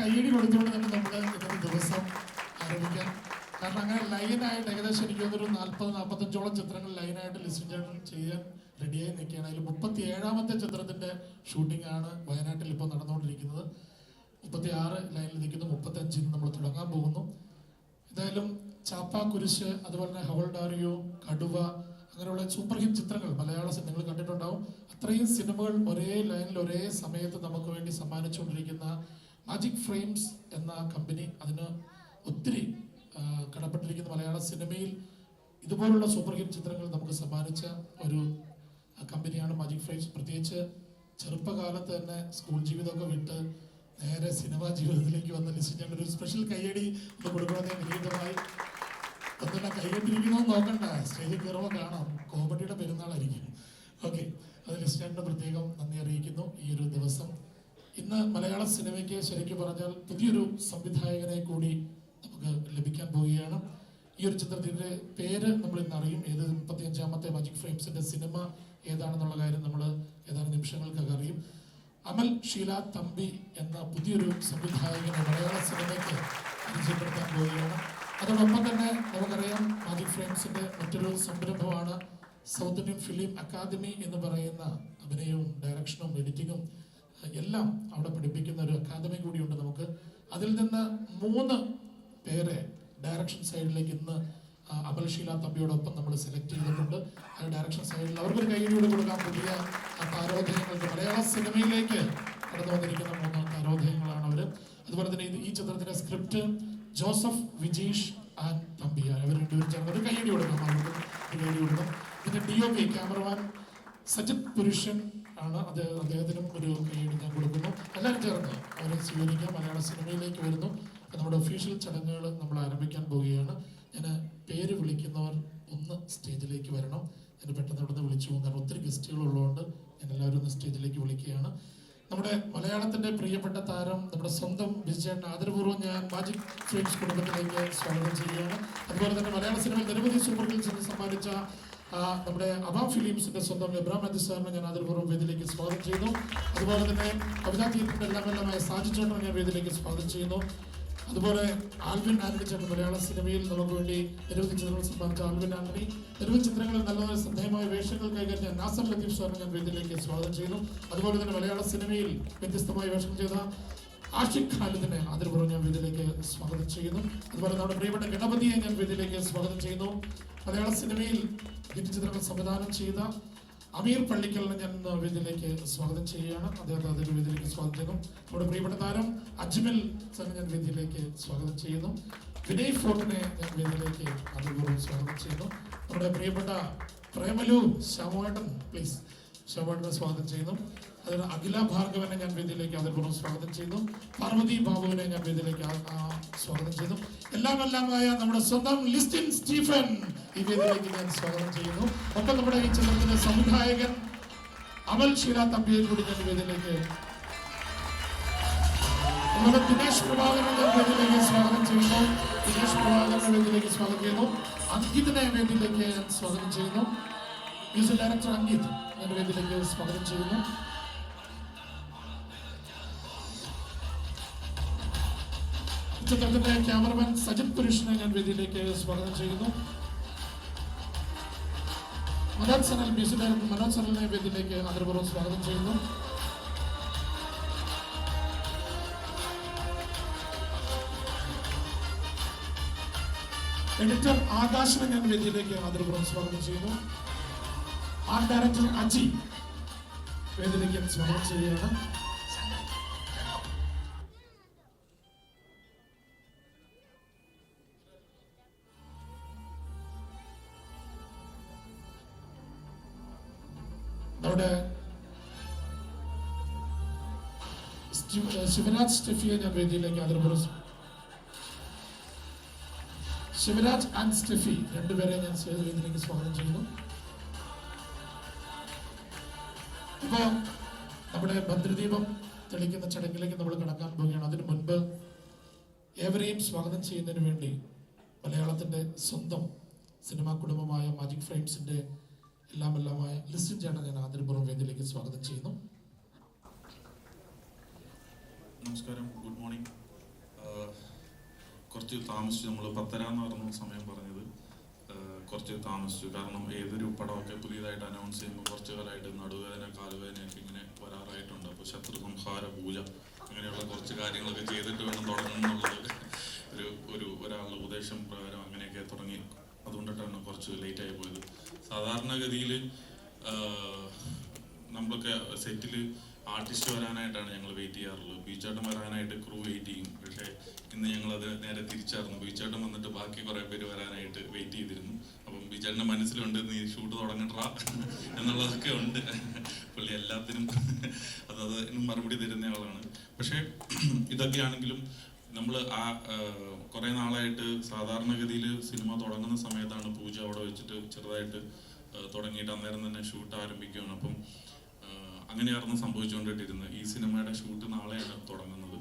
കയ്യടി കൊടുത്തുകൊണ്ട് തന്നെ നമ്മൾ ഇന്നത്തെ ദിവസം ആരംഭിക്കാം. കാരണം അങ്ങനെ ലൈനായിട്ട് ഏകദേശം എനിക്ക് തോന്നുന്നു ഒരു നാൽപ്പത് നാൽപ്പത്തഞ്ചോളം ചിത്രങ്ങൾ ലൈനായിട്ട് ലിസ്റ്റ് ചെയ്യാൻ റെഡിയായി നിൽക്കുകയാണ്. അതിൽ മുപ്പത്തി ഏഴാമത്തെ ചിത്രത്തിന്റെ ഷൂട്ടിംഗ് ആണ് വയനാട്ടിൽ ഇപ്പോൾ നടന്നുകൊണ്ടിരിക്കുന്നത്. മുപ്പത്തി ആറ് ലൈനിൽ നിൽക്കുന്നു നിന്ന് നമ്മൾ തുടങ്ങാൻ പോകുന്നു. എന്തായാലും ചാപ്പ കുരിശ് അതുപോലെ തന്നെ ഹവൾഡാറിയോ കടുവ അങ്ങനെയുള്ള സൂപ്പർ ഹിറ്റ് ചിത്രങ്ങൾ മലയാള സിനിമകൾ കണ്ടിട്ടുണ്ടാവും. അത്രയും സിനിമകൾ ഒരേ ലൈനിൽ ഒരേ സമയത്ത് നമുക്ക് വേണ്ടി സമ്മാനിച്ചുകൊണ്ടിരിക്കുന്ന മാജിക് ഫ്രെയിംസ് എന്ന കമ്പനി അതിന് ഒത്തിരി കടപ്പെട്ടിരിക്കുന്ന മലയാള സിനിമയിൽ ഇതുപോലുള്ള സൂപ്പർ ഹിറ്റ് ചിത്രങ്ങൾ നമുക്ക് സമ്മാനിച്ച ഒരു കമ്പനിയാണ് മാജിക് ഫ്രെയിംസ് പ്രത്യേകിച്ച് ചെറുപ്പകാലത്ത് തന്നെ സ്കൂൾ ജീവിതമൊക്കെ വിട്ട് നേരെ സിനിമാ ജീവിതത്തിലേക്ക് വന്ന ലിസ്റ്റ് ഒരു സ്പെഷ്യൽ കയ്യടി ഒന്ന് കൊടുക്കണമെന്ന് വിനീതമായി. ഒന്നുമില്ല കൈകൊണ്ടിരിക്കണോ നോക്കണ്ട. സ്റ്റേജിൽ കയറുമ്പോൾ കാണാം. കോമഡിയുടെ പെരുന്നാളായിരിക്കും. ഓക്കെ അത് ലിസ്റ്റ് പ്രത്യേകം നന്ദി അറിയിക്കുന്നു. ഈ ഒരു ദിവസം ഇന്ന് മലയാള സിനിമയ്ക്ക് ശരിക്കും പറഞ്ഞാൽ പുതിയൊരു സംവിധായകനെ കൂടി നമുക്ക് ലഭിക്കാൻ പോവുകയാണ്. ഈ ഒരു ചിത്രത്തിന്റെ പേര് നമ്മൾ ഇന്ന് അറിയും. ഏത് മുപ്പത്തി അഞ്ചാമത്തെ മജിക് ഫ്രെയിംസിന്റെ സിനിമ ഏതാണെന്നുള്ള കാര്യം നമ്മൾ ഏതാനും നിമിഷങ്ങൾക്കൊക്കെ അറിയും. അമൽ ഷീല തമ്പി എന്ന പുതിയൊരു സംവിധായകനെ മലയാള സിനിമയ്ക്ക് പരിചയപ്പെടുത്താൻ പോവുകയാണ്. അതോടൊപ്പം തന്നെ നമുക്കറിയാം മാജിക് ഫ്രെയിംസിന്റെ മറ്റൊരു സംരംഭമാണ് സൗത്ത് ഇന്ത്യൻ ഫിലിം അക്കാദമി എന്ന് പറയുന്ന അഭിനയവും ഡയറക്ഷനും എഡിറ്റിങ്ങും എല്ലാം അവിടെ പഠിപ്പിക്കുന്ന ഒരു അക്കാദമി കൂടിയുണ്ട് നമുക്ക്. അതിൽ നിന്ന് മൂന്ന് പേരെ ഡയറക്ഷൻ സൈഡിലേക്ക് ഇന്ന് ആ, അമൽ ഷീല തമ്പിയോടൊപ്പം നമ്മൾ സെലക്ട് ചെയ്തിട്ടുണ്ട്. ആ ഡയറക്ഷൻ സൈഡിൽ അവർക്കൊരു കൈയ്യടിയോട് കൊടുക്കാൻ പുതിയ ആ താരോദയങ്ങൾക്ക് മലയാള സിനിമയിലേക്ക് കടന്നു വന്നിരിക്കുന്ന മൂന്ന് താരോദയങ്ങളാണ് അവർ അതുപോലെ തന്നെ ഈ ചിത്രത്തിന്റെ script Joseph Vijeesh and Thampi. അവർ രണ്ടുപേരും ഒരു കൈയടി കൊടുക്കാം. അവർക്ക് ഒരു കൈയ്യടി കൊടുക്കണം പിന്നെ D O P cameraman Sajith Purushan ആണ് അദ്ദേഹം അദ്ദേഹത്തിനും ഒരു കൈയ്യടി ഞാൻ കൊടുക്കുന്നു. എല്ലാവരും ചേർന്ന് അവരെ സ്വീകരിക്കാം. മലയാള സിനിമയിലേക്ക് വരുന്നു. നമ്മുടെ ഒഫീഷ്യൽ ചടങ്ങുകൾ നമ്മൾ ആരംഭിക്കാൻ പോവുകയാണ്. ഞാൻ പേര് വിളിക്കുന്നവർ ഒന്ന് സ്റ്റേജിലേക്ക് വരണം. ഞാൻ പെട്ടെന്ന് ഇവിടുന്ന് വിളിച്ചു പോകും. കാരണം ഒത്തിരി ഗസ്റ്റുകൾ ഉള്ളതുകൊണ്ട് ഞാൻ എല്ലാവരും ഒന്ന് സ്റ്റേജിലേക്ക് വിളിക്കുകയാണ്. നമ്മുടെ മലയാളത്തിന്റെ പ്രിയപ്പെട്ട താരം നമ്മുടെ സ്വന്തം വിജയേട്ടൻ ആദരപൂർവം ഞാൻ മാജിക് ഫിലിംസ് കുടുംബത്തിലേക്ക് സ്വാഗതം ചെയ്യുകയാണ്. അതുപോലെ തന്നെ മലയാള സിനിമയിൽ നിരവധി സൂപ്പർ ഹിറ്റ്സ് സമ്മാനിച്ച നമ്മുടെ അബാം ഫിലിംസിന്റെ സ്വന്തം എബ്രാം നദി സാറിനെ ഞാൻ ആദരപൂർവം വേദിയിലേക്ക് സ്വാഗതം ചെയ്യുന്നു. അതുപോലെ തന്നെ കവിതാ തീയറ്ററിന്റെ എല്ലാം എല്ലാമായ സാജി ചേട്ടനെ ഞാൻ വേദിയിലേക്ക് സ്വാഗതം ചെയ്യുന്നു. അതുപോലെ ആൽവിൻ ആന്റണി ചേട്ടൻ മലയാള സിനിമയിൽ നമുക്ക് വേണ്ടി നിരവധി ചിത്രങ്ങൾ സമ്മാനിച്ച ആൽവിൻ ആന്റണി നിരവധി ചിത്രങ്ങളിൽ നല്ല നല്ല ശ്രദ്ധേയമായ വേഷങ്ങൾ കൈകാര്യം നാസർ ലത്തീഫ് സാറിനെ ഞാൻ വേദിയിലേക്ക് സ്വാഗതം ചെയ്യുന്നു. അതുപോലെ തന്നെ മലയാള സിനിമയിൽ വ്യത്യസ്തമായ വേഷം ചെയ്ത ആഷിഖ് ഖാലിദിനെ ആദരപൂർവം ഞാൻ വേദിയിലേക്ക് സ്വാഗതം ചെയ്യുന്നു. അതുപോലെ നമ്മുടെ പ്രിയപ്പെട്ട ഗണപതിയെ ഞാൻ വേദിയിലേക്ക് സ്വാഗതം ചെയ്യുന്നു. മലയാള സിനിമയിൽ ഹിറ്റ് ചിത്രങ്ങൾ സംവിധാനം ചെയ്ത അമീർ പള്ളിക്കലിനെ ഞാൻ വേദിയിലേക്ക് സ്വാഗതം ചെയ്യുകയാണ്. അദ്ദേഹത്തെ അതിന്റെ വേദിയിലേക്ക് സ്വാഗതം ചെയ്യുന്നു. നമ്മുടെ പ്രിയപ്പെട്ട താരം അജ്മൽ സാറിനെ ഞാൻ വേദിയിലേക്ക് സ്വാഗതം ചെയ്യുന്നു. വിനയ് ഫോർട്ടിനെ ഞാൻ വേദിയിലേക്ക് അതിപൂർവം സ്വാഗതം ചെയ്യുന്നു. നമ്മുടെ പ്രിയപ്പെട്ട പ്രേമലു ശ്യാമേട്ടൻ പ്ലീസ് ശ്യാമേട്ടനെ സ്വാഗതം ചെയ്യുന്നു. അതിന് അഖില ഭാർഗവനെ ഞാൻ വേദിയിലേക്ക് ആദരപൂർവം സ്വാഗതം ചെയ്തു പാർവതി ബാബുവിനെ ഞാൻ വേദിയിലേക്ക് സ്വാഗതം ചെയ്യുന്നു. എല്ലാം എല്ലാമായ നമ്മുടെ സ്വന്തം ലിസ്റ്റിൻ സ്റ്റീഫൻ ഈ വേദിയിലേക്ക് ഞാൻ സ്വാഗതം ചെയ്യുന്നു. ഒപ്പം നമ്മുടെ ഈ ചിത്രത്തിന്റെ സംവിധായകൻ അമൽ ഷീല തമ്പിയെ കൂടി ഞാൻ വേദിയിലേക്ക് നമ്മുടെ ദിനേശ് പ്രഭാകരന്റെ വേദിയിലേക്ക് സ്വാഗതം ചെയ്യുന്നു. ദിനേശ് പ്രഭാകരന്റെ വേദിയിലേക്ക് സ്വാഗതം ചെയ്യുന്നു. അങ്കിതിനെ വേദിയിലേക്ക് സ്വാഗതം ചെയ്യുന്നു. മ്യൂസിക് ഡയറക്ടർ അങ്കിത് ഞാൻ വേദിയിലേക്ക് സ്വാഗതം ചെയ്യുന്നു. ചിത്രത്തിന്റെ ക്യാമറമാൻ സജിത് പുരുഷനെ ഞാൻ വേദിയിലേക്ക് സ്വാഗതം ചെയ്യുന്നു. മനോജ് സനൽ മ്യൂസിക് ഡയറക്ടർ മനോജ് സനലിനെ വേദിയിലേക്ക് ആദരപൂർവം സ്വാഗതം ചെയ്യുന്നു. എഡിറ്റർ ആകാശിനെ ഞാൻ വേദിയിലേക്ക് ആദരപൂർവം സ്വാഗതം ചെയ്യുന്നു. ആർട്ട് ഡയറക്ടർ അജി വേദിയിലേക്ക് സ്വാഗതം ചെയ്യുകയാണ്. നമ്മുടെ ശിവരാജ് സ്റ്റെഫിയെ ഞാൻ വേദിയിലേക്ക് ആദരപൂർവം ശിവരാജ് ആൻഡ് സ്റ്റെഫി രണ്ടുപേരെ ഞാൻ വേദിയിലേക്ക് സ്വാഗതം ചെയ്യുന്നു. ഇപ്പോ നമ്മുടെ ഭദ്രദീപം തെളിക്കുന്ന ചടങ്ങിലേക്ക് നമ്മൾ കടക്കാൻ പോവുകയാണ്. അതിനു മുൻപ് ഏവരെയും സ്വാഗതം ചെയ്യുന്നതിന് വേണ്ടി മലയാളത്തിന്റെ സ്വന്തം സിനിമാ കുടുംബമായ മാജിക് ഫ്രെയിംസിന്റെ എല്ലാം എല്ലാമായ ലിസ്റ്റിൻ ചേട്ടൻ ഞാൻ ആദരപൂർവം വേദിയിലേക്ക് സ്വാഗതം ചെയ്യുന്നു. നമസ്കാരം. Good morning. കുറച്ച് താമസിച്ചു. നമ്മൾ പത്തര എന്ന് പറഞ്ഞ സമയം പറഞ്ഞത്. കുറച്ച് താമസിച്ചു. കാരണം ഏതൊരു പടമൊക്കെ പുതിയതായിട്ട് അനൗൺസ് ചെയ്യുമ്പോൾ കുറച്ച് കാലമായിട്ട് നടുവേദന കാലുവേദനയൊക്കെ ഇങ്ങനെ വരാറായിട്ടുണ്ട്. അപ്പോൾ ശത്രു സംഹാര പൂജ അങ്ങനെയുള്ള കുറച്ച് കാര്യങ്ങളൊക്കെ ചെയ്തിട്ട് വേണം തുടങ്ങുന്നുള്ളത് ഒരു ഒരു ഒരാളുടെ ഉപദേശം പ്രകാരം അങ്ങനെയൊക്കെ തുടങ്ങി അതുകൊണ്ടിട്ടാണ് കുറച്ച് ലേറ്റ് ആയി പോയത്. സാധാരണഗതിയിൽ നമ്മളൊക്കെ സെറ്റിൽ ആർട്ടിസ്റ്റ് വരാനായിട്ടാണ് ഞങ്ങൾ വെയിറ്റ് ചെയ്യാറുള്ളത്. ബീച്ചാട്ടം വരാനായിട്ട് ക്രൂ വെയിറ്റ് ചെയ്യും. പക്ഷേ ഇന്ന് ഞങ്ങളത് നേരെ തിരിച്ചായിരുന്നു. ബീച്ചാട്ടം വന്നിട്ട് ബാക്കി കുറേ പേര് വരാനായിട്ട് വെയിറ്റ് ചെയ്തിരുന്നു. അപ്പം ബീച്ചാട്ടിന്റെ മനസ്സിലുണ്ട് നീ ഷൂട്ട് തുടങ്ങട്ടാ എന്നുള്ളതൊക്കെ ഉണ്ട്. പുള്ളി എല്ലാത്തിനും അത് അതിനും മറുപടി തരുന്ന ആളാണ്. പക്ഷേ ഇതൊക്കെയാണെങ്കിലും നമ്മൾ ആ കുറേ നാളായിട്ട് സാധാരണഗതിയിൽ സിനിമ തുടങ്ങുന്ന സമയത്താണ് പൂജ അവിടെ വെച്ചിട്ട് ചെറുതായിട്ട് തുടങ്ങിയിട്ട് അന്നേരം തന്നെ ഷൂട്ട് ആരംഭിക്കുകയാണ്. അപ്പം അങ്ങനെയായിരുന്നു സംഭവിച്ചുകൊണ്ടിട്ടിരുന്നത് ഈ സിനിമയുടെ ഷൂട്ട് നാളെയാണ് തുടങ്ങുന്നത്.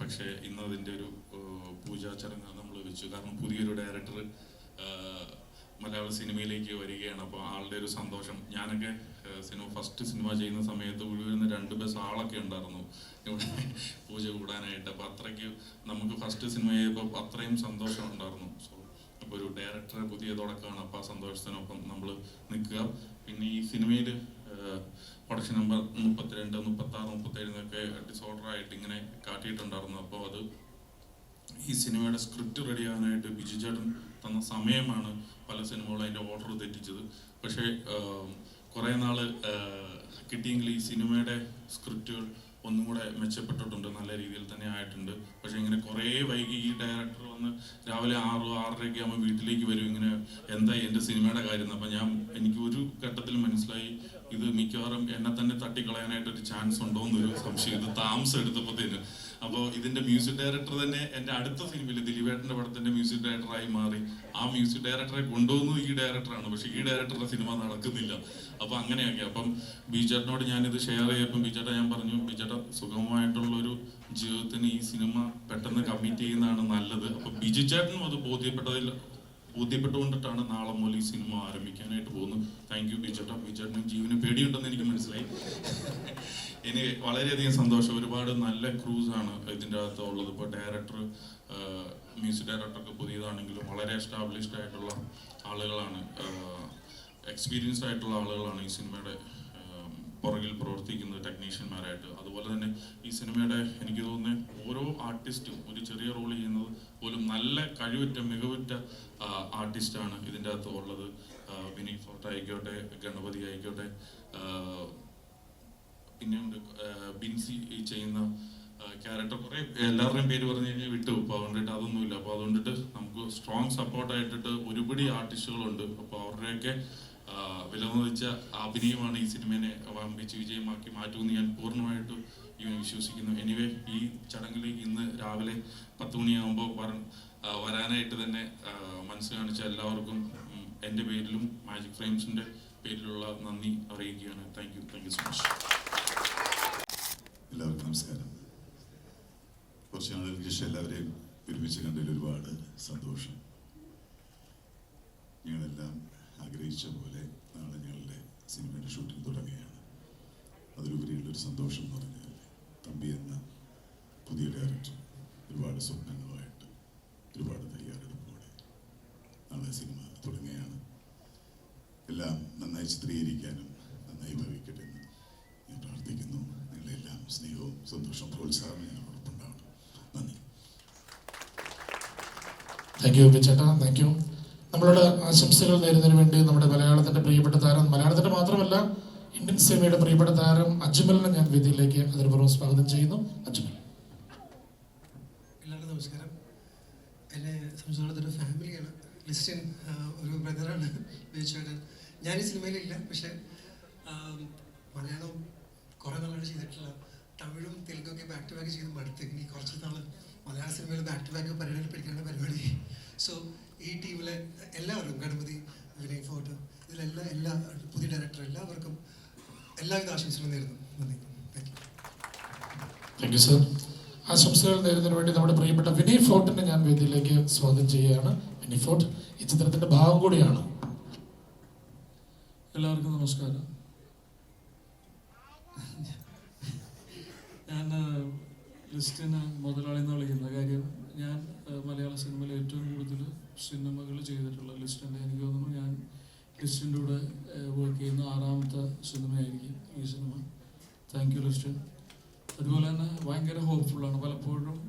പക്ഷേ ഇന്ന് അതിന്റെ ഒരു പൂജാ ചടങ്ങ് നമ്മൾ വെച്ചു. കാരണം പുതിയൊരു ഡയറക്ടർ മലയാള സിനിമയിലേക്ക് വരികയാണ്. അപ്പോൾ ആളുടെ ഒരു സന്തോഷം. ഞാനൊക്കെ സിനിമ ഫസ്റ്റ് സിനിമ ചെയ്യുന്ന സമയത്ത് ഉഴുവിരുന്ന് രണ്ട് ബസ് ആളൊക്കെ ഉണ്ടായിരുന്നു. ഇവിടെ പൂജ കൂടാനായിട്ട്. അപ്പോൾ അത്രയ്ക്ക് നമുക്ക് ഫസ്റ്റ് സിനിമ ചെയ്തപ്പോൾ അത്രയും സന്തോഷം ഉണ്ടായിരുന്നു. സോ അപ്പോൾ ഒരു ഡയറക്ടറെ പുതിയ തുടക്കമാണ്. അപ്പോൾ ആ സന്തോഷത്തിനൊപ്പം നമ്മൾ നിൽക്കുക. പിന്നെ ഈ സിനിമയിൽ പ്രൊഡക്ഷൻ നമ്പർ മുപ്പത്തിരണ്ട് മുപ്പത്തി ആറ് മുപ്പത്തേഴ് എന്നൊക്കെ ഡിസോർഡർ ആയിട്ട് ഇങ്ങനെ കാട്ടിയിട്ടുണ്ടായിരുന്നു. അപ്പോൾ അത് ഈ സിനിമയുടെ സ്ക്രിപ്റ്റ് റെഡിയാകാനായിട്ട് ബിജു ചേട്ടൻ തന്ന സമയമാണ്. പല സിനിമകളും അതിന്റെ ഓർഡർ തെറ്റിച്ചത്. പക്ഷേ കുറേ നാൾ കിട്ടിയെങ്കിൽ ഈ സിനിമയുടെ സ്ക്രിപ്റ്റുകൾ ഒന്നും കൂടെ മെച്ചപ്പെട്ടിട്ടുണ്ട് നല്ല രീതിയിൽ തന്നെ ആയിട്ടുണ്ട്. പക്ഷേ ഇങ്ങനെ കുറേ വൈകി ഈ ഡയറക്ടർ വന്ന് രാവിലെ ആറ് ആറരയൊക്കെ ആകുമ്പോൾ വീട്ടിലേക്ക് വരും ഇങ്ങനെ എന്താ എന്റെ സിനിമയുടെ കാര്യം? അപ്പം ഞാൻ എനിക്ക് ഒരു ഘട്ടത്തിൽ മനസ്സിലായി ഇത് മിക്കവാറും എന്നെ തന്നെ തട്ടിക്കളയാനായിട്ടൊരു ചാൻസ് ഉണ്ടോ എന്നൊരു സംശയം. ഇത് താമസം എടുത്തപ്പോഴത്തേന് അപ്പോൾ ഇതിന്റെ മ്യൂസിക് ഡയറക്ടർ തന്നെ എന്റെ അടുത്ത സിനിമയിൽ ദിലീപേട്ടന്റെ പടത്തിന്റെ മ്യൂസിക് ഡയറക്ടറായി മാറി. ആ മ്യൂസിക് ഡയറക്ടറെ കൊണ്ടുപോകുന്നത് ഈ ഡയറക്ടറാണ് പക്ഷെ ഈ ഡയറക്ടറുടെ സിനിമ നടക്കുന്നില്ല. അപ്പോൾ അങ്ങനെയൊക്കെ. അപ്പം ബിജേട്ടനോട് ഞാനിത് ഷെയർ ചെയ്യപ്പം ബിജേട്ട ഞാൻ പറഞ്ഞു ബിജേട്ട സുഗമമായിട്ടുള്ള ഒരു ജീവിതത്തിന് ഈ സിനിമ പെട്ടെന്ന് കമ്മിറ്റ് ചെയ്യുന്നതാണ് നല്ലത്. അപ്പോൾ ബിജു ചേട്ടനും അത് ബോധ്യപ്പെട്ടതിൽ ബോധ്യപ്പെട്ടുകൊണ്ടിട്ടാണ് നാളെ മുതൽ ഈ സിനിമ ആരംഭിക്കാനായിട്ട് പോകുന്നത്. താങ്ക് യു ബിജേട്ടാ ബിജേട്ടനും ജീവന് പേടിയുണ്ടെന്ന് എനിക്ക് മനസ്സിലായി. ഇനി വളരെയധികം സന്തോഷം. ഒരുപാട് നല്ല ക്രൂസാണ് ഇതിന്റെ അകത്ത് ഉള്ളത്. ഇപ്പോൾ ഡയറക്ടർ മ്യൂസിക് ഡയറക്ടർക്ക് പുതിയതാണെങ്കിലും വളരെ എസ്റ്റാബ്ലിഷ്ഡ് ആയിട്ടുള്ള ആളുകളാണ്. എക്സ്പീരിയൻസ്ഡ് ആയിട്ടുള്ള ആളുകളാണ് ഈ സിനിമയുടെ പുറകിൽ പ്രവർത്തിക്കുന്നത് ടെക്നീഷ്യന്മാരായിട്ട് അതുപോലെ തന്നെ ഈ സിനിമയുടെ എനിക്ക് തോന്നുന്നത് ഓരോ ആർട്ടിസ്റ്റും ഒരു ചെറിയ റോൾ ചെയ്യുന്നത് പോലും നല്ല കഴിവുറ്റ മികവുറ്റ ആർട്ടിസ്റ്റാണ് ഇതിന്റെ അകത്ത് ഉള്ളത് വിനീത് ഫോർട്ട് ആയിക്കോട്ടെ ഗണപതി ആയിക്കോട്ടെ പിന്നെയുണ്ട് ബിൻസി ചെയ്യുന്ന ക്യാരക്ടർ. കുറെ എല്ലാവരുടെയും പേര് പറഞ്ഞു കഴിഞ്ഞാൽ വിട്ടു. അപ്പോൾ അതുകൊണ്ടിട്ട് അതൊന്നുമില്ല. അപ്പോൾ അതുകൊണ്ടിട്ട് നമുക്ക് സ്ട്രോങ് സപ്പോർട്ട് ആയിട്ടിട്ട് ഒരുപടി ആർട്ടിസ്റ്റുകളുണ്ട്. അപ്പോൾ അവരുടെയൊക്കെ വിലമതിച്ച അഭിനയമാണ് ഈ സിനിമയെ വമ്പിച്ച് വിജയമാക്കി മാറ്റുമെന്ന് ഞാൻ പൂർണമായിട്ട് വിശ്വസിക്കുന്നു. എനിവേ ഈ ചടങ്ങിലേക്ക് ഇന്ന് രാവിലെ പത്ത് മണിയാകുമ്പോൾ ആഹ് വരാനായിട്ട് തന്നെ മനസ്സ് കാണിച്ച എല്ലാവർക്കും എന്റെ പേരിലും മാജിക് ഫ്രെയിംസിന്റെ പേരിലുള്ള നന്ദി അറിയിക്കുകയാണ്. Thank you thank you so much എല്ലാവർക്കും നമസ്കാരം. കുറച്ച് നാളുകൾക്ക് ശേഷം എല്ലാവരെയും ഒരുമിച്ച് കണ്ടതിൽ ഒരുപാട് സന്തോഷം. ഞങ്ങളെല്ലാം ആഗ്രഹിച്ച പോലെ നാളെ ഞങ്ങളുടെ സിനിമയുടെ ഷൂട്ടിംഗ് തുടങ്ങുകയാണ്. അതിലുപരിയുള്ളൊരു സന്തോഷം എന്ന് പറഞ്ഞാൽ തമ്പി എന്ന പുതിയ ഡയറക്ടർ ഒരുപാട് സ്വപ്നങ്ങളുമായിട്ട് ഒരുപാട് തയ്യാറെടുപ്പോടെ നാളെ സിനിമ തുടങ്ങുകയാണ് എല്ലാം നന്നായി ചിത്രീകരിക്കാനും നന്നായി ഭവിക്കട്ടെ എന്ന് ഞാൻ പ്രാർത്ഥിക്കുന്നു. നിങ്ങളെല്ലാം സ്നേഹവും സന്തോഷവും പ്രോത്സാഹനം ഞങ്ങളോടൊപ്പുണ്ടാവണം നന്ദി. താങ്ക് യു ചേട്ടാ താങ്ക് യു നമ്മളോട് ആശംസകൾ നേരുന്നതിന് വേണ്ടി നമ്മുടെ മലയാളത്തിന്റെ പ്രിയപ്പെട്ട താരം മലയാളത്തിന്റെ മാത്രമല്ല ഇന്ത്യൻ സിനിമയുടെ പ്രിയപ്പെട്ട താരം അജ്മലിനെ ഞാൻ വേദിയിലേക്ക് അതിർപൂർവം സ്വാഗതം ചെയ്യുന്നു. അജ്മൽ എല്ലാവർക്കും നമസ്കാരം എന്നെ സംബന്ധിച്ചിടത്തൊരു ഫാമിലിയാണ് ലിസ്റ്റിൻ ഒരു ബ്രദറാണ് ബേച്ചേട്ടൻ ഞാൻ ഈ സിനിമയിലില്ല പക്ഷേ മലയാളവും മലയാളം കുറേ നാളായിട്ട് ചെയ്തിട്ടുള്ള തമിഴും തെലുങ്കൊക്കെ ബാക്ക് ടു ബാക്ക് ചെയ്ത് മടുത്ത്. ഇനി കുറച്ച് നാൾ മലയാള സിനിമയിൽ ബാക്ക് ടു ബാക്ക് പരിപാടി പിടിക്കേണ്ട പരിപാടി. സോ ഈ ടീമിലെ എല്ലാവരും ഗണപതി വിനയ് ഫോർട്ട് ഇതിലെല്ലാം എല്ലാ പുതിയ ഡയറക്ടർ എല്ലാവർക്കും എല്ലാവിധ ആശംസകളും നേരുന്നു. നന്ദി. താങ്ക് യു സർ ആശംസകൾ നേരുന്നതിന് വേണ്ടി നമ്മുടെ പ്രിയപ്പെട്ട വിനയ് ഫോർട്ടിനെ ഞാൻ വേദിയിലേക്ക് സ്വാഗതം ചെയ്യുകയാണ്. വിനയ് ഫോർട്ട് ഈ ചിത്രത്തിന്റെ ഭാഗം കൂടിയാണ്. എല്ലാവർക്കും നമസ്കാരം. ഞാൻ ലിസ്റ്റിന് മുതലാളി എന്ന് വിളിക്കുന്ന കാര്യം ഞാൻ മലയാള സിനിമയിൽ ഏറ്റവും കൂടുതൽ സിനിമകൾ ചെയ്തിട്ടുള്ള ലിസ്റ്റിന്റെ എനിക്ക് തോന്നുന്നു ഞാൻ ലിസ്റ്റിന്റെ കൂടെ വർക്ക് ചെയ്യുന്ന ആറാമത്തെ സിനിമയായിരിക്കും ഈ സിനിമ. താങ്ക് യു ലിസ്റ്റൻ അതുപോലെ തന്നെ ഭയങ്കര ഹോപ്പ്ഫുള്ളാണ് പലപ്പോഴും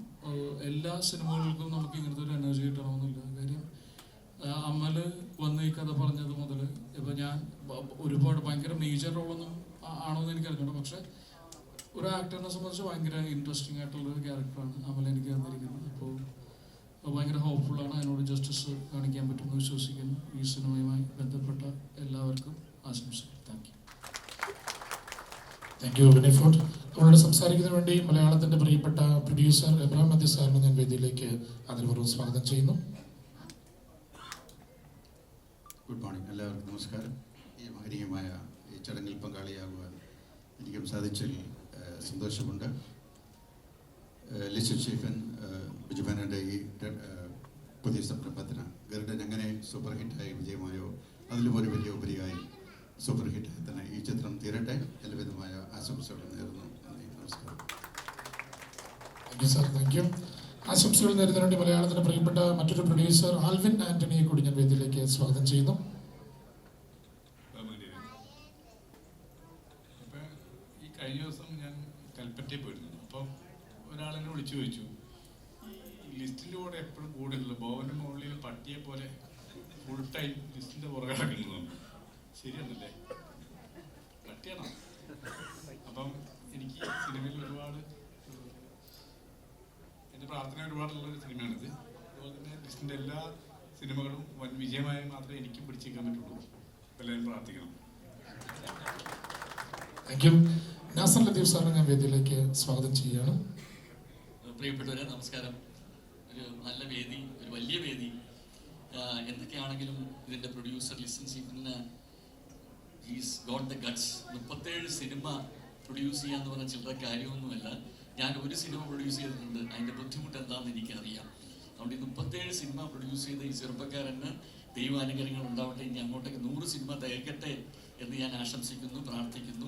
എല്ലാ സിനിമകൾക്കും നമുക്ക് ഇങ്ങനത്തെ ഒരു എനർജി കിട്ടണമെന്നില്ല. കാര്യം അമ്മൽ വന്ന് ഈ കഥ പറഞ്ഞത് മുതൽ ഇപ്പം ഞാൻ ഒരുപാട് ഭയങ്കര മേജർ റോളൊന്നും ആണോന്ന് എനിക്ക് അറിഞ്ഞു പക്ഷെ ഒരു ആക്ടറിനെ സംബന്ധിച്ച് ഭയങ്കര ഇൻട്രസ്റ്റിംഗ് ആയിട്ടുള്ള ഒരു ക്യാരക്ടറാണ് അമൽ എനിക്ക് തന്നിരിക്കുന്നത്. അപ്പോൾ ഭയങ്കര ഹോപ്പ്ഫുള്ളാണ് അതിനോട് ജസ്റ്റിസ് കാണിക്കാൻ പറ്റുമെന്ന് വിശ്വസിക്കുന്നു. ഈ സിനിമയുമായി ബന്ധപ്പെട്ട എല്ലാവർക്കും ആശംസകൾ. Thank you thank you Vinay നമ്മളോട് സംസാരിക്കുന്നതിന് വേണ്ടി മലയാളത്തിന്റെ പ്രിയപ്പെട്ട പ്രൊഡ്യൂസർ എബ്രാം മതി സാറിനെ ഞാൻ വേദിയിലേക്ക് അതിൽ സ്വാഗതം ചെയ്യുന്നു. ഗുഡ് മോർണിംഗ് എല്ലാവർക്കും നമസ്കാരം. ഈ മഹനീയമായ ഈ ചടങ്ങിൽ പങ്കാളിയാകുവാൻ എനിക്കും സാധിച്ചതിൽ സന്തോഷമുണ്ട്. ലിസ്റ്റ് ചീഫൻ സ്റ്റീഫൻ ഈ പുതിയ സംരംഭത്തിന് ഗരുഡൻ എങ്ങനെ സൂപ്പർ ഹിറ്റായി വിജയമായോ അതിലും ഒരു വലിയ ഉപരിയായി സൂപ്പർ ഹിറ്റായി തന്നെ ഈ ചിത്രം തീരട്ടെ. എല്ലാവിധമായ ആശംസകൾ നേരുന്നു. നന്ദി നമസ്കാരം. Thank you sir thank you ആശംസകൾ നേരുന്നതിന് വേണ്ടി മലയാളത്തിന്റെ പ്രിയപ്പെട്ട മറ്റൊരു പ്രൊഡ്യൂസർ ആൽവിൻ ആന്റണിയെ കൂടി ഞാൻ വേദിയിലേക്ക് സ്വാഗതം ചെയ്യുന്നു. ഈ കഴിഞ്ഞ ദിവസം ഞാൻ കൽപ്പറ്റയിൽ പോയിരുന്നു. അപ്പം ഒരാളെന്നെ വിളിച്ചു ചോദിച്ചു കൂടെ എപ്പോഴും കൂടുതലുള്ള ബോവന്റെ മുകളിൽ പട്ടിയെ പോലെ ഫുൾ ടൈം ലിസ്റ്റിന്റെ പുറകെ നടക്കുന്നത് ശരിയാണല്ലേ? പട്ടിയാണോ? അപ്പം എനിക്ക് സിനിമയിൽ പ്രാർത്ഥന ഒരുപാടുള്ള ഒരു സിനിമയാണിത്. അതുപോലെ തന്നെ ലിസ്റ്റിന്റെ എല്ലാ സിനിമകളും വൻ വിജയമായി മാത്രമേ എനിക്ക് പിടിച്ചേക്കാൻ പറ്റുള്ളൂ. എല്ലാവരും പ്രാർത്ഥിക്കണം. താങ്ക് യു നാസർ ലത്തീഫ് സാറിനെ ഞാൻ വേദിയിലേക്ക് സ്വാഗതം ചെയ്യുകയാണ്. പ്രിയപ്പെട്ടവരെ നമസ്കാരം. ഒരു നല്ല വേദി ഒരു വലിയ വേദി. എന്തൊക്കെയാണെങ്കിലും ഇതിന്റെ പ്രൊഡ്യൂസർ ലിസൺ സീഫിന് ഈസ് ഗോട്ട് ദ ഗഡ്സ് മുപ്പത്തേഴ് സിനിമ പ്രൊഡ്യൂസ് ചെയ്യാന്ന് പറഞ്ഞ ചില്ലറ കാര്യമൊന്നുമല്ല. ഞാൻ ഒരു സിനിമ പ്രൊഡ്യൂസ് ചെയ്തിട്ടുണ്ട്. അതിന്റെ ബുദ്ധിമുട്ട് എന്താണെന്ന് എനിക്കറിയാം. അതുകൊണ്ട് ഈ മുപ്പത്തേഴ് സിനിമ പ്രൊഡ്യൂസ് ചെയ്ത ഈ ചെറുപ്പക്കാരന് ദൈവാനുഗ്രഹങ്ങൾ ഉണ്ടാവട്ടെ. ഇനി അങ്ങോട്ടേക്ക് നൂറ് സിനിമ തികക്കട്ടെ എന്ന് ഞാൻ ആശംസിക്കുന്നു പ്രാർത്ഥിക്കുന്നു.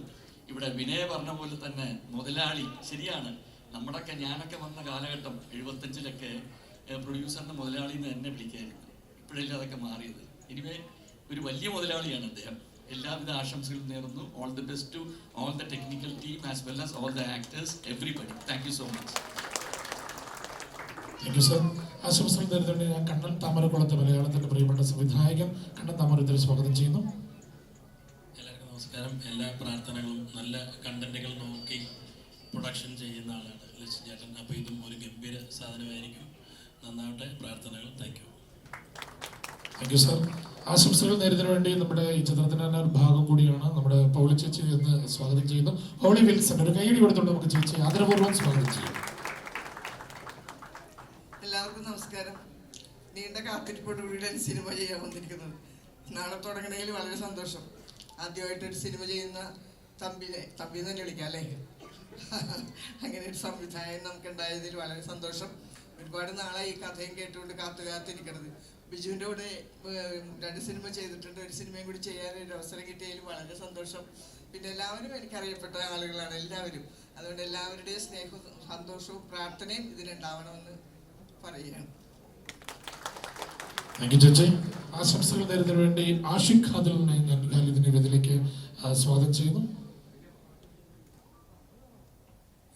ഇവിടെ വിനയ പറഞ്ഞ പോലെ തന്നെ മുതലാളി ശരിയാണ്. നമ്മുടെയൊക്കെ ഞാനൊക്കെ വന്ന കാലഘട്ടം എഴുപത്തഞ്ചിലൊക്കെ പ്രൊഡ്യൂസറിന്റെ മുതലാളി എന്ന് തന്നെ വിളിക്കായിരുന്നു. ഇപ്പോഴല്ലേ അതൊക്കെ മാറിയത്. ഇനിവേ ഒരു വലിയ മുതലാളിയാണ് അദ്ദേഹം. എല്ലാവിധ ആശംസകളും നേരുന്നു. All the best to all the technical team as well as all the actors everybody thank you so much thank you sir ആശംസകൾ നേരുന്നതിന് ഞാൻ കണ്ണൻ താമരക്കുളത്തെ മലയാളത്തിന്റെ പ്രിയപ്പെട്ട സംവിധായകൻ കണ്ണൻ താമരത്തിൽ സ്വാഗതം ചെയ്യുന്നു. എല്ലാവർക്കും നമസ്കാരം. എല്ലാ പ്രാർത്ഥനകളും നല്ല കണ്ടന്റുകൾ നോക്കി പ്രൊഡക്ഷൻ ചെയ്യുന്ന ആളാണ് ലക്ഷ്മി ചേട്ടൻ. അപ്പോൾ ഇതും ഒരു ഗംഭീര സാധനമായിരിക്കും. നന്നാവട്ടെ. പ്രാർത്ഥനകൾ. Thank you thank you sir ആശംസകൾ നേരിടാൻ വേണ്ടി നമ്മുടെ ഈ ചിത്രത്തിന്റെ തന്നെ ഒരു ഭാഗം കൂടിയാണ് നമ്മുടെ പൗളി ചേച്ചി എന്ന് സ്വാഗതം ചെയ്യുന്നു. പൗളി വിൽസൺ ഒരു കൈയടി കൊടുത്തുകൊണ്ട് നമുക്ക് ചേച്ചി ആദരപൂർവം സ്വാഗതം ചെയ്യും. എല്ലാവർക്കും നമസ്കാരം. നീണ്ട കാത്തിരിപ്പോടുകൂടിയാണ് സിനിമ ചെയ്യാൻ വന്നിരിക്കുന്നത്. നാളെ തുടങ്ങണമെങ്കിൽ വളരെ സന്തോഷം. ആദ്യമായിട്ട് ഒരു സിനിമ ചെയ്യുന്ന തമ്പിനെ തമ്പി തന്നെ വിളിക്കാം അല്ലേ? അങ്ങനെ ഒരു സംവിധായകൻ നമുക്ക് ഉണ്ടായതിൽ വളരെ സന്തോഷം. ഒരുപാട് നാളായി ഈ കഥയും കേട്ടുകൊണ്ട് കാത്തു കാത്തിരിക്കണത് ബിജുവിന്റെ കൂടെ രണ്ട് സിനിമ ചെയ്തിട്ടുണ്ട്. ഒരു സിനിമയും കൂടി ചെയ്യാൻ ഒരു അവസരം കിട്ടിയതിൽ വളരെ സന്തോഷം. പിന്നെ എല്ലാവരും എനിക്കറിയപ്പെട്ട ആളുകളാണ് എല്ലാവരും. അതുകൊണ്ട് എല്ലാവരുടെയും സ്നേഹവും സന്തോഷവും പ്രാർത്ഥനയും ഇതിനുണ്ടാവണമെന്ന് പറയുകയാണ്. ആശംസകൾ നേരത്തിന് വേണ്ടി ആഷിഖ് ഖാദിലിനെ ഞാൻ ഖാലിദിന്റെ വേദിയിലേക്ക് സ്വാഗതം ചെയ്യുന്നു.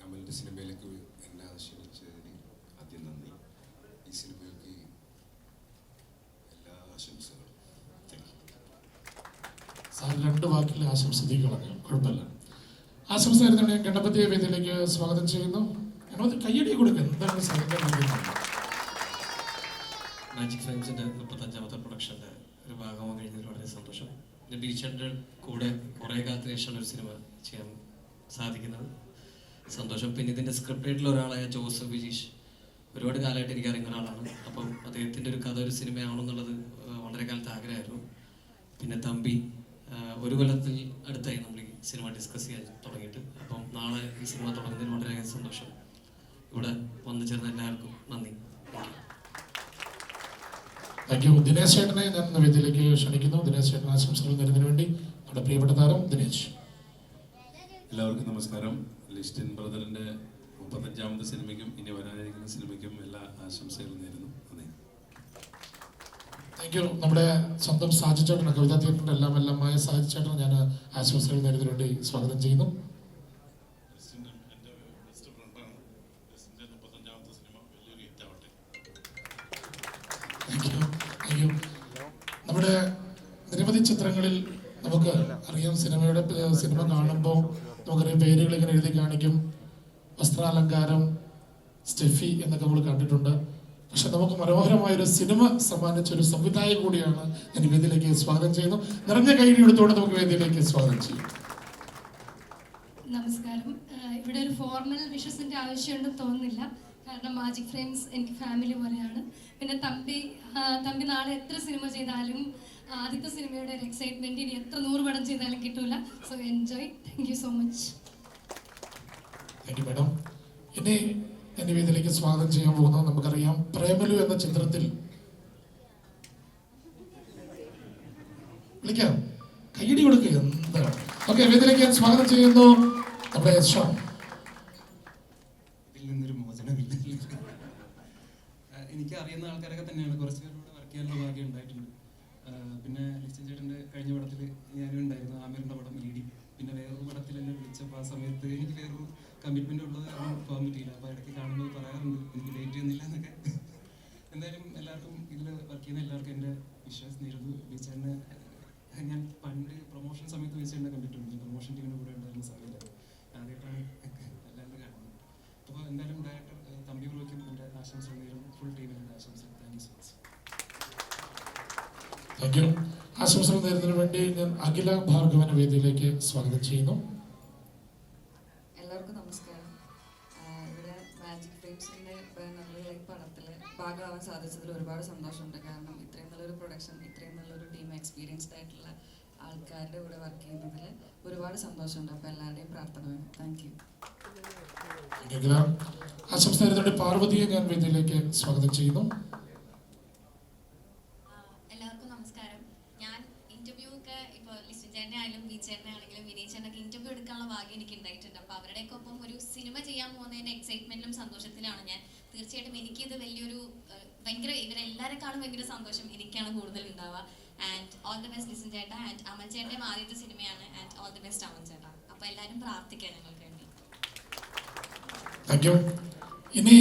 അമലിന്റെ സിനിമയിലേക്ക് എന്നെ ക്ഷണിച്ചതിന് ആദ്യം നന്ദി. ഈ സിനിമയ്ക്ക് താങ്ക് സാർ രണ്ട് വാക്കിൽ ആശംസിച്ച് കളഞ്ഞു. കുഴപ്പമില്ല. ആശംസ നേരുന്നതിന് ഞാൻ ഗണപതിയെ വേദിയിലേക്ക് സ്വാഗതം ചെയ്യുന്നു. ഗണപതി കയ്യടി കൊടുക്കുന്നു എന്താണ് വിളിക്കുന്നത്? മാജിക് ഫിലിംസിന്റെ മുപ്പത്തഞ്ചാമത്തെ പ്രൊഡക്ഷന്റെ ഒരു ഭാഗമാകാൻ കഴിഞ്ഞതിൽ വളരെ സന്തോഷം. പിന്നെ ബീച്ചറിന്റെ കൂടെ കുറേ കാലത്തിന് ശേഷമാണ് ഒരു സിനിമ ചെയ്യാൻ സാധിക്കുന്നത്. സന്തോഷം. പിന്നെ ഇതിന്റെ സ്ക്രിപ്റ്റ് ആയിട്ടുള്ള ഒരാളായ ജോസഫ് വിജീഷ്. ഒരുപാട് കാലമായിട്ട് എനിക്ക് അറിയുന്ന ഒരാളാണ്. അപ്പം അദ്ദേഹത്തിന്റെ ഒരു കഥ ഒരു സിനിമയാണെന്നുള്ളത് വളരെ കാലത്ത് ആഗ്രഹമായിരുന്നു. പിന്നെ തമ്പി ഒരു കൊല്ലത്തിൽ അടുത്തായി നമ്മൾ ഈ സിനിമ ഡിസ്കസ് ചെയ്യാൻ തുടങ്ങിയിട്ട്. അപ്പം നാളെ ഈ സിനിമ തുടങ്ങുന്നതിന് വളരെയധികം സന്തോഷം. ഇവിടെ വന്നു ചേർന്ന എല്ലാവർക്കും നന്ദി. താങ്ക് യു ദിനേശ് ചേട്ടനെ ഞാൻ ഇന്ന് വേദിയിലേക്ക് ക്ഷണിക്കുന്നു. ദിനേശ് ചേട്ടൻ ആശംസകൾ നേരുന്നതിന് വേണ്ടി നമ്മുടെ പ്രിയപ്പെട്ട താരം ദിനേശ്. എല്ലാവർക്കും നമസ്കാരം. ലിസ്റ്റിൻ ബ്രദറിന്റെ മുപ്പത്തഞ്ചാമത്തെ സിനിമയ്ക്കും ഇനി വരാനിരിക്കുന്ന സിനിമയ്ക്കും എല്ലാ ആശംസകളും നേരുന്നു. നന്ദി. താങ്ക് യു നമ്മുടെ സ്വന്തം സാജി ചേട്ടൻ കവിതാ തിയേറ്ററിന്റെ എല്ലാം എല്ലാമായ സാജി ചേട്ടൻ ഞാൻ ആശംസകൾ നേരുന്നതിന് വേണ്ടി സ്വാഗതം ചെയ്യുന്നു. നമ്മുടെ നിരവധി ചിത്രങ്ങളിൽ നമുക്ക് അറിയാം സിനിമയുടെ സിനിമ കാണുമ്പോൾ നമുക്കറിയാം പേരുകൾ ഇങ്ങനെ എഴുതി കാണിക്കും. വസ്ത്രാലങ്കാരം സ്റ്റെഫി എന്നൊക്കെ നമ്മൾ കണ്ടിട്ടുണ്ട്. പക്ഷെ നമുക്ക് മനോഹരമായ ഒരു സിനിമ സമ്മാനിച്ച ഒരു സംവിധായക കൂടിയാണ് ഞാൻ വേദിയിലേക്ക് സ്വാഗതം ചെയ്യുന്നു. നിറഞ്ഞ കൈ എടുത്തുകൊണ്ട് നമുക്ക് വേദിയിലേക്ക് സ്വാഗതം ചെയ്യും. നമസ്കാരം. ഇവിടെ ഒരു ഫോർമൽ വിഷസിന്റെ ആവശ്യമുണ്ടെന്ന് തോന്നുന്നില്ല. കാരണം മാജിക് ഫ്രെയിംസ് എനിക്ക് ഫാമിലി പോലെയാണ്. പിന്നെ തമ്പി തമ്പി നാളെ എത്ര സിനിമ ചെയ്താലും ആദ്യത്തെ സിനിമയുടെ ഒരു എക്സൈറ്റ്മെന്റ് ഇനി എത്ര നൂറ് പടം ചെയ്താലും കിട്ടൂല. So enjoy thank so much you madam ഇനി എന്റെ വേദിയിലേക്ക് സ്വാഗതം ചെയ്യാൻ പോകുന്നത് നമുക്കറിയാം പ്രേമലു എന്ന ചിത്രത്തിൽ. വിളിക്കാം. കൈയടി കൊടുക്കുക എന്താണ്? ഓക്കെ വേദിയിലേക്ക് ഞാൻ സ്വാഗതം ചെയ്യുന്നു. നമ്മുടെ നിന്നൊരു എനിക്ക് അറിയുന്ന ആൾക്കാരൊക്കെ തന്നെയാണ്. കുറച്ച് പേരോട് വർക്ക് ചെയ്യാനുള്ള ഭാഗ്യം ഉണ്ടായിട്ടുണ്ട്. പിന്നെ ലിസ്റ്റൻ ചേട്ടന്റെ കഴിഞ്ഞ പടത്തിൽ ഞാനും ഉണ്ടായിരുന്നു. ആമിറിന്റെ പടം ലീഡി. പിന്നെ വേറൊരു പടത്തിൽ എന്നെ വിളിച്ചപ്പോൾ ആ സമയത്ത് എനിക്ക് വേറൊരു കമ്മിറ്റ്മെന്റ് ഉള്ളത് കാരണം പോകാൻ പറ്റിയില്ല അപ്പോൾ ഇടയ്ക്ക് കാണുമ്പോൾ പറയാറുണ്ട് എനിക്ക് ഡേറ്റ് ചെയ്യുന്നില്ല എന്നൊക്കെ. എന്തായാലും എല്ലാവർക്കും ഇതിൽ വർക്ക് ചെയ്യുന്ന എല്ലാവർക്കും എന്റെ വിശ്വാസം നേരുന്നു. ബീച്ചേട്ടനെ ഞാൻ പണ്ട് പ്രൊമോഷൻ സമയത്ത് ബീച്ചേട്ടനെ കണ്ടിട്ടുണ്ട്. പ്രൊമോഷൻ ടീമിന്റെ കൂടെ ഉണ്ടായിരുന്ന സമയത്ത്. ആദ്യമായിട്ടാണ് എല്ലാവരും കാണുന്നത്. അപ്പോൾ എന്തായാലും ഡയറക്ടർ തമ്പി ബ്രോയ്ക്കും എന്റെ ആശംസകൾ നേരും ഫുൾ ടീമിന് എന്റെ ആശംസകൾ. Thank you so much thank you ആശംസകൾ നേരുന്നതിന് വേണ്ടി ഞാൻ അഖില ഭാർഗവന വേദിയിലേക്ക് സ്വാഗതം ചെയ്യുന്നു. ഒരുപാട് സന്തോഷമുണ്ട്. കാരണം ഇത്രയും നല്ലൊരു പ്രൊഡക്ഷൻ ഇത്രയും നല്ലൊരു ടീം എക്സ്പീരിയൻസ്ഡ് ആയിട്ടുള്ള ആൾക്കാരുടെ കൂടെ വർക്ക് ചെയ്യുന്നതിൽ ഒരുപാട് സന്തോഷമുണ്ട്. അപ്പോൾ എല്ലാവരുടെയും പ്രാർത്ഥന വേണം. താങ്ക് യു ആശംസ പാർവതിയെ ഞാൻ വേദിയിലേക്ക് സ്വാഗതം ചെയ്യുന്നു. എല്ലാവർക്കും നമസ്കാരം. ഞാൻ ഇന്റർവ്യൂ ഒക്കെ ഇപ്പോൾ ലിസ്റ്റിൻ ചേട്ടനെ ആയാലും ബി ആണെങ്കിലും ഇന്റർവ്യൂ എടുക്കാനുള്ള ഭാഗ്യം എനിക്ക് ഉണ്ടായിട്ടുണ്ട്. അപ്പോൾ അവരുടെയൊക്കെ ഒപ്പം ഒരു സിനിമ ചെയ്യാൻ പോകുന്നതിന്റെ എക്സൈറ്റ്മെന്റിലും സന്തോഷത്തിലാണ് ഞാൻ. തീർച്ചയായിട്ടും എനിക്കിത് വലിയൊരു ഭയങ്കര ഇവരെല്ലാരെക്കാളും ഭയങ്കര സന്തോഷം എനിക്കാണ് കൂടുതൽ ഉണ്ടാവുക and all the best Listin ചേട്ട. ആൻഡ് അമൽ ചേട്ടന്റെ ആദ്യത്തെ സിനിമയാണ്. And all the best Amal ചേട്ട. അപ്പോൾ എല്ലാവരും പ്രാർത്ഥിക്കാം ഞങ്ങൾക്ക് വേണ്ടി. ഇനി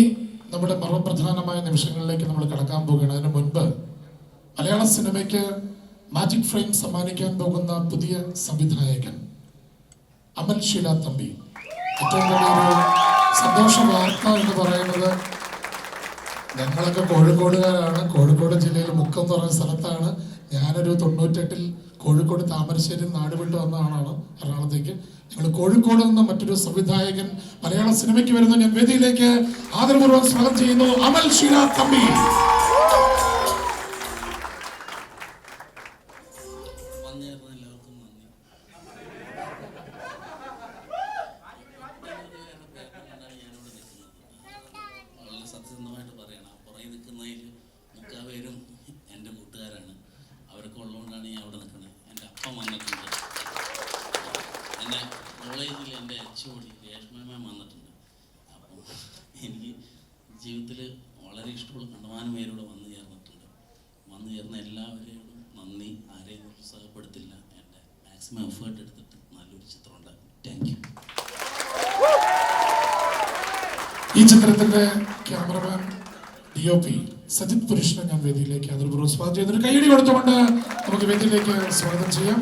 നമ്മുടെ മർമ്മപ്രധാനമായ നിമിഷങ്ങളിലേക്ക് നമ്മൾ കടക്കാൻ പോകുകയാണ് അതിന് മുൻപ് മലയാള സിനിമയ്ക്ക് മാജിക് ഫ്രെയിം സമ്മാനിക്കാൻ പോകുന്ന പുതിയ സംവിധായകൻ അമൽ ഷീല തമ്പി ഏറ്റവും വലിയൊരു സന്തോഷ വാർത്ത എന്ന് പറയുന്നത് ഞങ്ങളൊക്കെ കോഴിക്കോടുകാരാണ്. കോഴിക്കോട് ജില്ലയിൽ മുക്കം എന്ന് പറയുന്ന സ്ഥലത്താണ് ഞാനൊരു തൊണ്ണൂറ്റെട്ടിൽ കോഴിക്കോട് താമരശ്ശേരി നാട് വിട്ട് വന്ന ആളാണ് എറണാകുളത്തേക്ക്. ഞങ്ങൾ കോഴിക്കോട് നിന്ന് മറ്റൊരു സംവിധായകൻ മലയാള സിനിമയ്ക്ക് വരുന്ന ഞാൻ വേദിയിലേക്ക് ആദരപൂർവം സ്വാഗതം ചെയ്യുന്നു അമൽ ഷീല തമ്പി. വന്നേർന്ന എല്ലാവർക്കും നന്ദി ഞാനിവിടെ നിൽക്കുന്നത് വളരെ സത്യസന്ധമായിട്ട് പറയണം പുറകെ നിൽക്കുന്നതിൽ മുക്കാൽ പേരും എന്റെ കൂട്ടുകാരാണ് അവരൊക്കെ ഉള്ളതുകൊണ്ടാണ് ഞാൻ അവിടെ നിൽക്കുന്നത് എന്റെ അപ്പം വന്നിട്ടുണ്ട് എന്റെ കോളേജിൽ എന്റെ എച്ച് ഒടി രേഷ്മ മാം വന്നിട്ടുണ്ട് അപ്പം എനിക്ക് ജീവിതത്തിൽ വളരെ ഇഷ്ടമുള്ള കണ്ടമാനം പേരോട് വന്നു ചേർന്നിട്ടുണ്ട് വന്നു ചേർന്ന എല്ലാവരെയോടും നന്ദി ആരെയും ഉത്സാഹപ്പെടുത്തില്ല എന്റെ മാക്സിമം എഫേർട്ട് എടുത്തിട്ട് നല്ലൊരു ചിത്രം ഉണ്ടാക്കും താങ്ക് യു ഈ ചിത്രത്തിന്റെ cameraman D O P Sajith പുരുഷനെ ഞാൻ വേദിയിലേക്ക് ആദരപൂർവം സ്വാഗതം ഒരു കൈയടി കൊടുത്തുകൊണ്ട് നമുക്ക് വേദിയിലേക്ക് സ്വാഗതം ചെയ്യാം.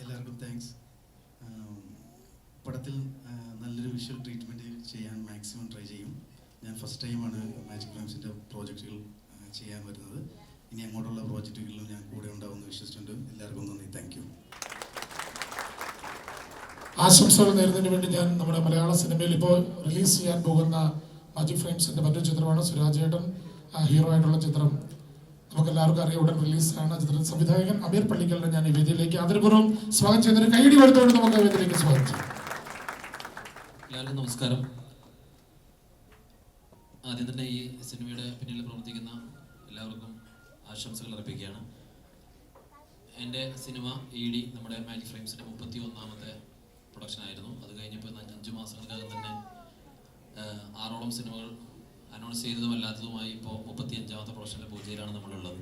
എല്ലാവർക്കും താങ്ക്സ് പടത്തിൽ നല്ലൊരു വിഷ്വൽ ട്രീറ്റ്മെന്റ് ചെയ്യാൻ മാക്സിമം ട്രൈ ചെയ്യും. ഞാൻ ഫസ്റ്റ് ടൈമാണ് മാജിക് ഫിലിംസിന്റെ പ്രോജക്റ്റുകൾ ചെയ്യാൻ വരുന്നത്. ഇനി അങ്ങോട്ടുള്ള പ്രോജക്റ്റുകളിലും ഞാൻ കൂടെ ഉണ്ടാവുമെന്ന് വിശ്വസിച്ചിട്ടുണ്ട് എല്ലാവർക്കും നന്ദി. താങ്ക് ആശംസകൾ നേരുന്നതിന് വേണ്ടി ഞാൻ നമ്മുടെ മലയാള സിനിമയിൽ ഇപ്പോൾ റിലീസ് ചെയ്യാൻ പോകുന്ന മാജിക് ഫ്രെയിംസിന്റെ മറ്റൊരു ചിത്രമാണ് സുരാജേട്ടൻ ഹീറോ ആയിട്ടുള്ള ചിത്രം. നമുക്ക് എല്ലാവർക്കും അറിയാം ഉടൻ റിലീസാണ് ചിത്രം സംവിധായകൻ അമീർ പള്ളിക്കലിനെ ഞാൻ ഈ വേദിയിലേക്ക് ആദരപൂർവം സ്വാഗതം ചെയ്തൊരു കൈയടി കൊടുത്തുകൊണ്ട് നമുക്ക് വേദിയിലേക്ക് സ്വാഗതം എല്ലാവർക്കും നമസ്കാരം. ആദ്യം തന്നെ ഈ സിനിമയുടെ പിന്നിൽ പ്രവർത്തിക്കുന്ന എല്ലാവർക്കും ആശംസകൾ അർപ്പിക്കുകയാണ്. എന്റെ സിനിമ ഇ ഡി നമ്മുടെ മാജിക് ഫ്രെയിംസിന്റെ മുപ്പത്തി ഒന്നാമത്തെ പ്രൊഡക്ഷൻ ആയിരുന്നു. അത് കഴിഞ്ഞപ്പോൾ അഞ്ച് മാസങ്ങൾക്കകം തന്നെ ആറോളം സിനിമകൾ അനൗൺസ് ചെയ്തതും അല്ലാത്തതുമായി ഇപ്പോൾ മുപ്പത്തി അഞ്ചാമത്തെ പ്രൊഡക്ഷന്റെ പൂജയിലാണ് നമ്മളുള്ളത്.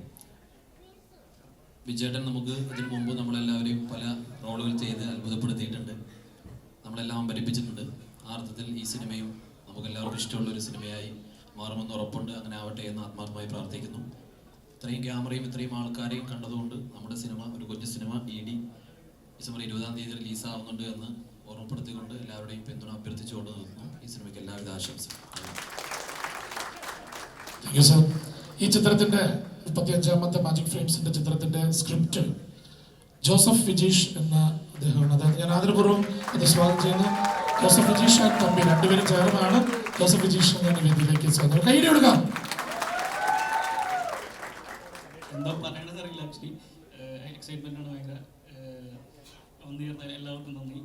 വിജയേട്ടൻ നമുക്ക് ഇതിനു മുമ്പ് നമ്മളെല്ലാവരെയും പല റോളുകൾ ചെയ്ത് അത്ഭുതപ്പെടുത്തിയിട്ടുണ്ട്. നമ്മളെല്ലാം അമ്പരിപ്പിച്ചിട്ടുണ്ട്. ആ അർത്ഥത്തിൽ ഈ സിനിമയും നമുക്കെല്ലാവർക്കും ഇഷ്ടമുള്ള ഒരു സിനിമയായി മാറുമെന്ന് ഉറപ്പുണ്ട്. അങ്ങനെ ആവട്ടെ എന്ന് ആത്മാർത്ഥമായി പ്രാർത്ഥിക്കുന്നു. ഇത്രയും ക്യാമറയും ഇത്രയും ആൾക്കാരെയും കണ്ടതുകൊണ്ട് നമ്മുടെ സിനിമ ഒരു കൊച്ചു സിനിമ ഇ ഡി ഡിസംബർ ഇരുപതാം തീയതി റിലീസ് ആവുന്നുണ്ട് എന്ന് ഓർമ്മപ്പെടുത്തിക്കൊണ്ട് എല്ലാവരുടെയും പിന്തുണ അഭ്യർത്ഥിച്ചുകൊണ്ട് നിൽക്കുന്നു. ഈ സിനിമയ്ക്ക് എല്ലാവിധ ആശംസകളും. ഈ ചിത്രത്തിന്റെ മുപ്പത്തി അഞ്ചാമത്തെ മാജിക് ഫ്രെയിംസിന്റെ ചിത്രത്തിന്റെ സ്ക്രിപ്റ്റ് ജോസഫ് വിജീഷ് എന്ന അദ്ദേഹമാണ്. അതായത് ഞാൻ ആദരപൂർവം അത് സ്വാഗതം ചെയ്യുന്നു. ജോസഫ് വിജീഷ് ആൻഡ് തമ്പി രണ്ടുപേരും ചേർന്നാണ് ജോസഫ് വിജീഷ് എന്ന വേദിയിലേക്ക് സ്വാഗതം. കൈയ്യടി കൊടുക്കാം. എന്താ പറയണത് അറിയില്ല ആക്ച്വലി എക്സൈറ്റ്മെന്റ് ആണ് ഭയങ്കര. വന്നു ചേർന്ന എല്ലാവർക്കും നന്ദി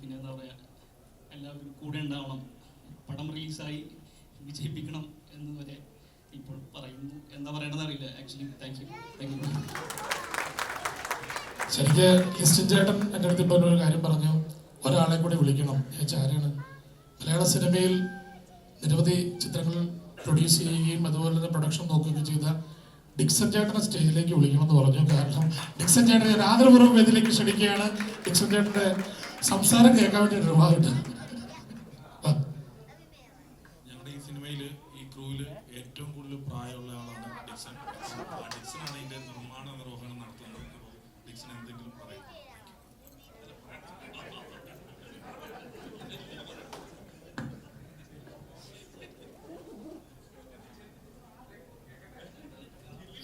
പിന്നെ എന്താ പറയുക എല്ലാവരും കൂടെ ഉണ്ടാവണം. പടം റിലീസായി വിജയിപ്പിക്കണം എന്ന് വരെ ഇപ്പോൾ പറയുന്നു. എന്താ പറയണമെന്ന് അറിയില്ല. Actually thank you thank you ശരിക്ക് ലിസ്റ്റിൻ ചേട്ടൻ എന്റെ അടുത്ത് ഇപ്പോൾ ഒരു കാര്യം പറഞ്ഞു. ഒരാളെ കൂടി വിളിക്കണം. ഞാൻ ചോദിച്ചു, ആരാണ്? മലയാള സിനിമയിൽ നിരവധി ചിത്രങ്ങൾ പ്രൊഡ്യൂസ് ചെയ്യുകയും അതുപോലെ തന്നെ പ്രൊഡക്ഷൻ നോക്കുകയും ചെയ്ത ഡിക്സൺ ചേട്ടനെ സ്റ്റേജിലേക്ക് വിളിക്കണമെന്ന് പറഞ്ഞു. കാരണം ഡിക്സൺ ചേട്ടൻ ഞാൻ ആദരപൂർവം വേദിയിലേക്ക് ക്ഷണിക്കുകയാണ്. ഡിക്സൺ ചേട്ടന്റെ സംസാരം കേൾക്കാൻ വേണ്ടി ഒരുപാട് ഞങ്ങളുടെ ഈ സിനിമയിൽ ഈ ക്രൂവിൽ ഏറ്റവും കൂടുതൽ പ്രായമുള്ള ആളാണ് ഡിക്സൺ ആ ഡിക്സനാണ് ഇതിന്റെ നിർമ്മാണ നിർവഹണം നടത്തുന്നത് അപ്പോൾ ഡിക്സൺ എന്തെങ്കിലും പറയും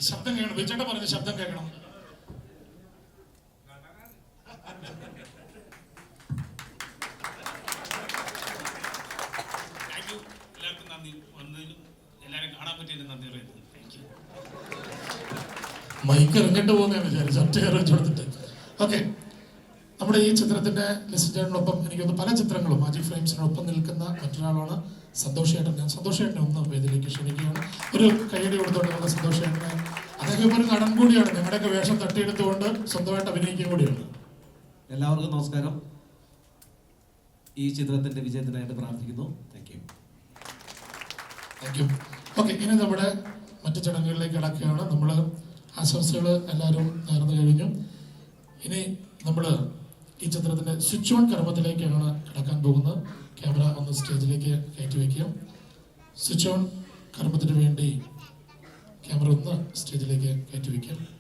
ശബ്ദം കേൾക്കണം. വിജയുടെ പറഞ്ഞ ശബ്ദം കേൾക്കണം. താങ്ക് യു എല്ലാവർക്കും നന്ദി. വന്നതിനും എല്ലാവരും കാണാൻ പറ്റിയതിനും നന്ദി പറയുന്നു. താങ്ക് യു മൈക്ക് ഇറങ്ങിട്ട് പോകുന്ന വിചാരിച്ചു ഒറ്റ കയറി വെച്ച് കൊടുത്തിട്ട്. ഓക്കെ നമ്മുടെ ഈ ചിത്രത്തിന്റെ ലിസ്റ്റിനൊപ്പം എനിക്കൊന്ന് പല ചിത്രങ്ങളും മാജിക് ഫ്രെയിംസിനൊപ്പം നിൽക്കുന്ന മറ്റൊരാളാണ് സന്തോഷ് ചേട്ടൻ ഞാൻ സന്തോഷ് ഒന്ന് വേദിയിലേക്ക് ക്ഷണിക്കുകയാണ്. ഒരു കൈയടി കൊടുത്തോണ്ട് നമ്മുടെ സന്തോഷ് അദ്ദേഹം ഒരു നടൻ കൂടിയാണ്. ഞങ്ങളുടെയൊക്കെ വേഷം തട്ടിയെടുത്തുകൊണ്ട് സ്വന്തമായിട്ട് അഭിനയിക്കുകയും കൂടിയാണ്. എല്ലാവർക്കും നമസ്കാരം. ഈ ചിത്രത്തിന്റെ വിജയത്തിനായിട്ട് പ്രാർത്ഥിക്കുന്നു. Thank you thank you okay ഇനി നമ്മുടെ മറ്റു ചടങ്ങുകളിലേക്ക് കിടക്കുകയാണ്. നമ്മൾ ആശംസകൾ എല്ലാവരും നേർന്നു കഴിഞ്ഞു ഇനി നമ്മൾ ഈ ചിത്രത്തിന്റെ സ്വിച്ച് ഓൺ കർമ്മത്തിലേക്കാണ് കിടക്കാൻ പോകുന്നത്. ക്യാമറ ഒന്ന് സ്റ്റേജിലേക്ക് കയറ്റി വയ്ക്കുക. സ്വിച്ച് ഓൺ കർമ്മത്തിന് വേണ്ടി ക്യാമറ ഒന്ന് സ്റ്റേജിലേക്ക് കയറ്റി വയ്ക്കുക.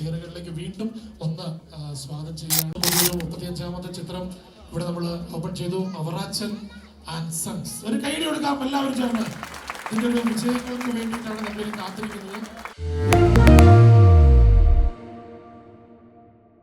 എല്ലാവരും വീണ്ടും ഒന്ന് സ്വാഗതം പുതിയൊരു മുപ്പത്തിയഞ്ചാമത്തെ ചിത്രം ഇവിടെ നമ്മൾ ഓപ്പൺ ചെയ്തു. അവറാച്ചൻ ആൻഡ് സൺസ് ഒരു കൈഡി കൊടുക്കാം എല്ലാവരും ചേർന്ന്. ഇതിന്റെ ഒരു വിജയങ്ങൾക്ക് വേണ്ടിയിട്ടാണ് നമ്മൾ കാത്തിരിക്കുന്നത്.